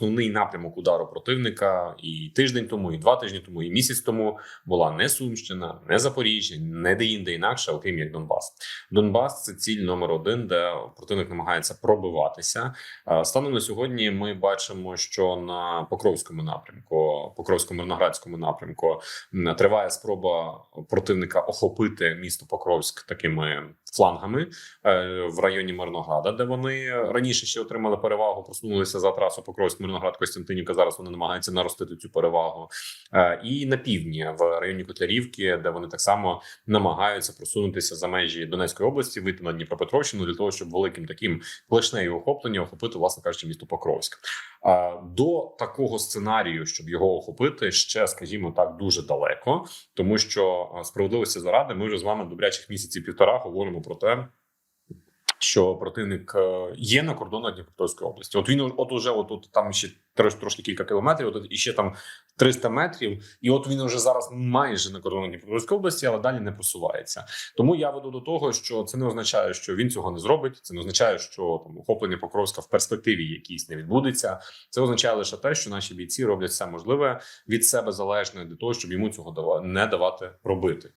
основний напрямок удару противника і тиждень тому, і два тижні тому, і місяць тому була не Сумщина, не Запоріжжя, не де-інде інакше, окрім як Донбас. Донбас це ціль номер один, де противник намагається пробиватися. Е, Станом на сьогодні ми бачимо, що на Покровському напрямку, Покровському мирноградському напрямку триває спроба противника охопити місто Покровськ такими флангами е, в районі Мирнограда, де вони раніше ще отримали перевагу, просунулися за трасу Покровськ, Мирноград, Костянтинівка. Зараз вони намагаються наростити цю перевагу. Е, І на півдні в районі Котлярівки, де вони так само намагаються просунутися за межі Донецької області, вийти на Дніпропетровщину для того, щоб великим таким клешнею охоплення охопити, власне кажучи, місто Покровськ. А до такого сценарію, щоб його охопити, ще скажімо так, дуже далеко, тому що справедливості заради, ми вже з вами добрячих місяців півтора говоримо про те. Що противник е, є на кордонах Дніпропетровської області? От він от уже от, от там ще трошки кілька кілометрів, от і ще там 300 метрів, і от він вже зараз майже на кордонах Дніпропетровської області, але далі не просувається. Тому я веду до того, що це не означає, що він цього не зробить. Це не означає, що там охоплення Покровська в перспективі якійсь не відбудеться. Це означає лише те, що наші бійці роблять все можливе від себе залежне для того, щоб йому цього не давати робити.